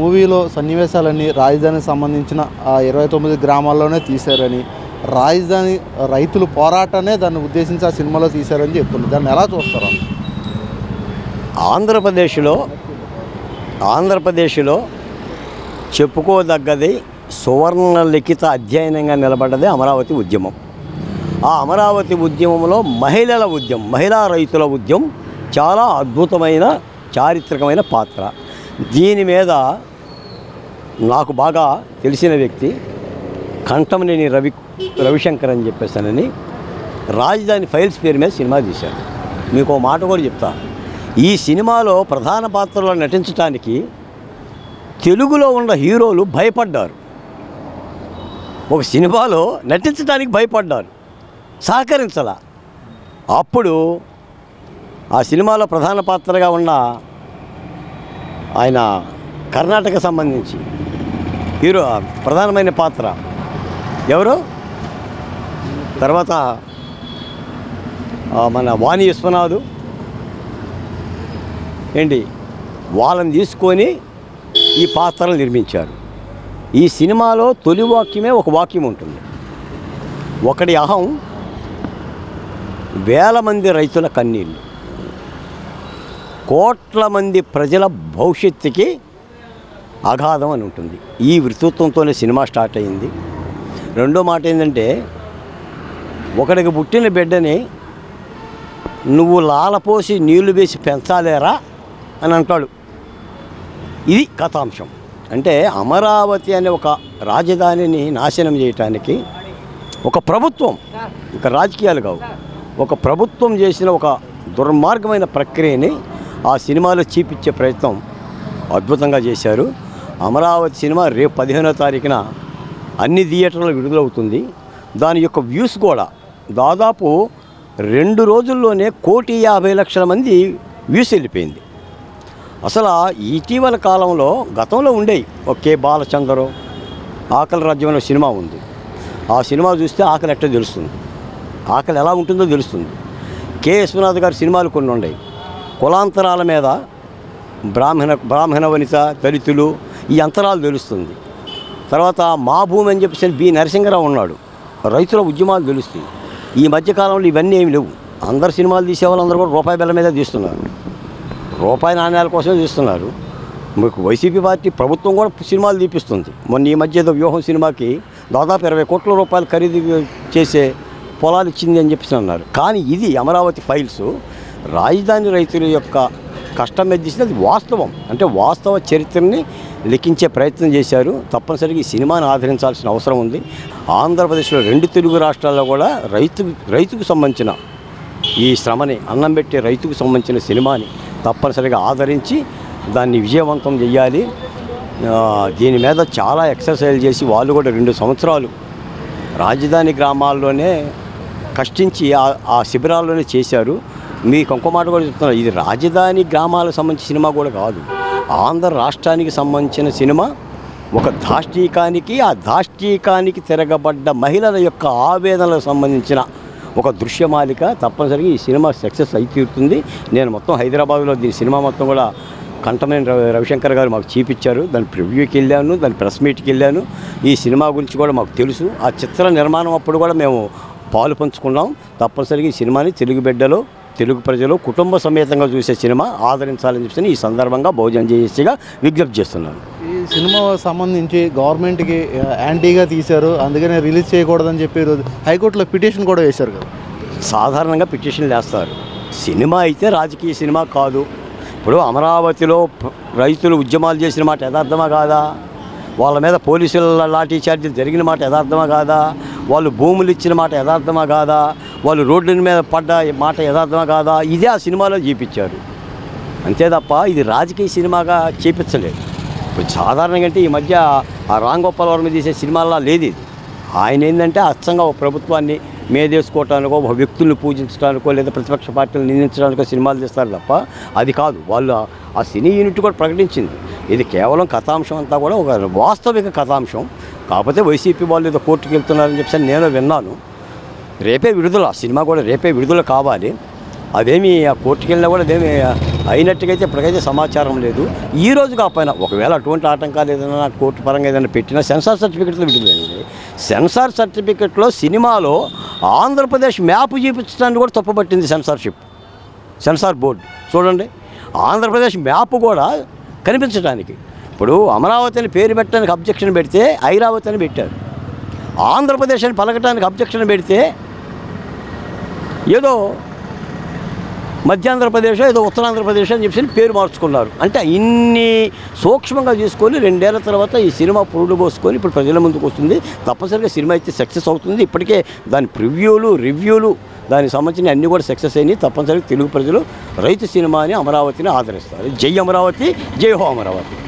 మూవీలో సన్నివేశాలన్నీ రాజధానికి సంబంధించిన ఆ ఇరవై తొమ్మిది గ్రామాల్లోనే తీశారని రాజధాని రైతులు పోరాటనే దాన్ని ఉద్దేశించి ఆ సినిమాలో తీశారని చెప్తున్నారు. దాన్ని ఎలా చూస్తారు? ఆంధ్రప్రదేశ్లో ఆంధ్రప్రదేశ్లో చెప్పుకోదగ్గది సువర్ణ లిఖిత అధ్యయనంగా నిలబడ్డది అమరావతి ఉద్యమం. ఆ అమరావతి ఉద్యమంలో మహిళల ఉద్యమం మహిళా రైతుల ఉద్యమం చాలా అద్భుతమైన చారిత్రకమైన పాత్ర. దీని మీద నాకు బాగా తెలిసిన వ్యక్తి కంఠమనేని రవి రవిశంకర్ అని చెప్పేసానని రాజధాని ఫైల్స్ పేరు మీద సినిమా తీశారు. మీకు ఒక మాట కూడా చెప్తా. ఈ సినిమాలో ప్రధాన పాత్రలో నటించడానికి తెలుగులో ఉన్న హీరోలు భయపడ్డారు. ఒక సినిమాలో నటించడానికి భయపడ్డారు. సహకరించాల. అప్పుడు ఆ సినిమాలో ప్రధాన పాత్రగా ఉన్న ఆయన కర్ణాటక సంబంధించి హీరో ప్రధానమైన పాత్ర. ఎవరు? తర్వాత మన వాణి విశ్వనాథ్. ఏంటి? వాళ్ళని తీసుకొని ఈ పాత్రలు నిర్మించారు. ఈ సినిమాలో తొలి వాక్యమే ఒక వాక్యం ఉంటుంది. ఒకటి అహం వేల మంది రైతుల కన్నీళ్ళు కోట్ల మంది ప్రజల భవిష్యత్తుకి అగాధం అని ఉంటుంది. ఈ వృత్తిత్వంతోనే సినిమా స్టార్ట్ అయింది. రెండో మాట ఏంటంటే ఒకడికి పుట్టిన బిడ్డని నువ్వు లాలపోసి నీళ్ళు వేసి పెంచాలేరా అని అంటాడు. ఇది కథాంశం. అంటే అమరావతి అనే ఒక రాజధానిని నాశనం చేయటానికి ఒక ప్రభుత్వం ఇక రాజకీయాలు కావు. ఒక ప్రభుత్వం చేసిన ఒక దుర్మార్గమైన ప్రక్రియని ఆ సినిమాలో చూపించే ప్రయత్నం అద్భుతంగా చేశారు. అమరావతి సినిమా రేపు పదిహేనో తారీఖున అన్ని థియేటర్లో విడుదలవుతుంది. దాని యొక్క వ్యూస్ కూడా దాదాపు రెండు రోజుల్లోనే కోటి యాభై లక్షల మంది వ్యూస్ వెళ్ళిపోయింది. అసలు ఇటీవల కాలంలో గతంలో ఉండేవి ఒకే బాలచందరు ఆకలి రాజ్యంలో సినిమా ఉంది. ఆ సినిమా చూస్తే ఆకలి ఎట్ట తెలుస్తుంది? ఆకలి ఎలా ఉంటుందో తెలుస్తుంది. కె విశ్వనాథ్ గారి సినిమాలు కొన్ని ఉన్నాయి. కులాంతరాల మీద బ్రాహ్మణ బ్రాహ్మణ వనిత దళితులు ఈ అంతరాలు తెలుస్తుంది. తర్వాత మా భూమి అని చెప్పేసి బి నరసింహరావు ఉన్నాడు. రైతుల ఉద్యమాలు తెలుస్తాయి ఈ మధ్యకాలంలో ఇవన్నీ ఏమి లేవు. అందరు సినిమాలు తీసేవాళ్ళు అందరూ కూడా రూపాయి బెల్ల మీద తీస్తున్నారు. రూపాయి నాణ్యాల కోసమే తీస్తున్నారు. మీకు వైసీపీ పార్టీ ప్రభుత్వం కూడా సినిమాలు తీపిస్తుంది. మొన్న ఈ మధ్య ఏదో వ్యూహం సినిమాకి దాదాపు ఇరవై కోట్ల రూపాయలు ఖరీదు చేసే పొలాలు ఇచ్చింది అని చెప్పేసి అన్నారు. కానీ ఇది అమరావతి ఫైల్స్. రాజధాని రైతుల యొక్క కష్టం మీద తీసింది అది వాస్తవం. అంటే వాస్తవ చరిత్రని లిఖించే ప్రయత్నం చేశారు. తప్పనిసరిగా ఈ సినిమాని ఆదరించాల్సిన అవసరం ఉంది. ఆంధ్రప్రదేశ్లో రెండు తెలుగు రాష్ట్రాల్లో కూడా రైతు రైతుకు సంబంధించిన ఈ శ్రమని అన్నం పెట్టే రైతుకు సంబంధించిన సినిమాని తప్పనిసరిగా ఆదరించి దాన్ని విజయవంతం చేయాలి. దీని మీద చాలా ఎక్సర్సైజ్ చేసి వాళ్ళు కూడా రెండు సంవత్సరాలు రాజధాని గ్రామాల్లోనే కష్టించి ఆ- ఆ శిబిరాల్లోనే చేశారు. మీకు ఇంకో మాట కూడా చెప్తున్నారు ఇది రాజధాని గ్రామాలకు సంబంధించిన సినిమా కూడా కాదు. ఆంధ్ర రాష్ట్రానికి సంబంధించిన సినిమా ఒక దాష్టీకానికి ఆ దాష్టీకానికి తిరగబడ్డ మహిళల యొక్క ఆవేదనలకు సంబంధించిన ఒక దృశ్యమాలిక. తప్పనిసరిగా ఈ సినిమా సక్సెస్ అయి తీరుతుంది. నేను మొత్తం హైదరాబాద్లో దీని సినిమా మొత్తం కూడా కంఠమైన రవి రవిశంకర్ గారు మాకు చూపించారు. దాని ప్రివ్యూకి వెళ్ళాను దాని ప్రెస్ మీట్కి వెళ్ళాను. ఈ సినిమా గురించి కూడా మాకు తెలుసు. ఆ చిత్ర నిర్మాణం అప్పుడు కూడా మేము పాలు పంచుకున్నాం. తప్పనిసరిగా ఈ సినిమాని తెలుగు బిడ్డలో తెలుగు ప్రజలు కుటుంబ సమేతంగా చూసే సినిమా ఆదరించాలని చెప్పి ఈ సందర్భంగా బహుజన్ జేఏసీగా విజ్ఞప్తి చేస్తున్నాను ఈ సినిమా సంబంధించి గవర్నమెంట్కి యాంటీగా తీశారు. అందుకనే రిలీజ్ చేయకూడదని చెప్పి హైకోర్టులో పిటిషన్ కూడా వేశారు కదా. సాధారణంగా పిటిషన్లు వేస్తారు సినిమా అయితే రాజకీయ సినిమా కాదు. ఇప్పుడు అమరావతిలో రైతులు ఉద్యమాలు చేసిన మాట యథార్థమా కాదా? వాళ్ళ మీద పోలీసుల లాఠీ చార్జీలు జరిగిన మాట యథార్థమా కాదా? వాళ్ళు భూములు ఇచ్చిన మాట యథార్థమా కాదా? వాళ్ళు రోడ్ల మీద పడ్డ మాట యథార్థమా కాదా? ఇదే ఆ సినిమాలో చూపించారు. అంతే తప్ప ఇది రాజకీయ సినిమాగా చూపించలేదు. ఇప్పుడు సాధారణంగా అంటే ఈ మధ్య ఆ రామ్ గోపాల్ వర్మ తీసే సినిమాల్లో లేదు ఇది. ఆయన ఏంటంటే అచ్చంగా ఒక ప్రభుత్వాన్ని మేదేసుకోవటానికో ఒక వ్యక్తులను పూజించడానికో లేదా ప్రతిపక్ష పార్టీలు నిందించడానికో సినిమాలు తీస్తారు తప్ప అది కాదు. వాళ్ళు ఆ సినీ యూనిట్ కూడా ప్రకటించింది. ఇది కేవలం కథాంశం అంతా కూడా ఒక వాస్తవిక కథాంశం. కాకపోతే వైసీపీ వాళ్ళు ఏదో కోర్టుకు వెళ్తున్నారని చెప్పి నేను విన్నాను. రేపే విడుదల సినిమా కూడా రేపే విడుదల కావాలి. అదేమి ఆ కోర్టుకి వెళ్ళినా కూడా అదేమి అయినట్టుగైతే ఇప్పటికైతే సమాచారం లేదు. ఈ రోజు కాకపోయినా ఒకవేళ అటువంటి ఆటంకాలు ఏదైనా కోర్టు పరంగా ఏదైనా పెట్టినా సెన్సార్ సర్టిఫికెట్లో విడుదలైంది. సెన్సార్ సర్టిఫికెట్లో సినిమాలో ఆంధ్రప్రదేశ్ మ్యాప్ చూపించడానికి కూడా తప్పుపట్టింది సెన్సార్షిప్ సెన్సార్ బోర్డు. చూడండి ఆంధ్రప్రదేశ్ మ్యాప్ కూడా కనిపించడానికి. ఇప్పుడు అమరావతి అని పేరు పెట్టడానికి అబ్జెక్షన్ పెడితే ఐరావతి అని పెట్టారు. ఆంధ్రప్రదేశ్ అని పలకటానికి అబ్జెక్షన్ పెడితే ఏదో మధ్యాంధ్రప్రదేశ్ ఏదో ఉత్తరాంధ్రప్రదేశ్ అని చెప్పి పేరు మార్చుకున్నారు. అంటే ఇన్ని సూక్ష్మంగా చేసుకొని రెండేళ్ళ తర్వాత ఈ సినిమా పురుడు పోసుకొని ఇప్పుడు ప్రజల ముందుకు వస్తుంది. తప్పనిసరిగా సినిమా అయితే సక్సెస్ అవుతుంది. ఇప్పటికే దాని ప్రివ్యూలు రివ్యూలు దానికి సంబంధించిన అన్నీ కూడా సక్సెస్ అయినాయి. తప్పనిసరిగా తెలుగు ప్రజలు రైతు సినిమాని అమరావతిని ఆదరిస్తారు. జై అమరావతి జై హో అమరావతి.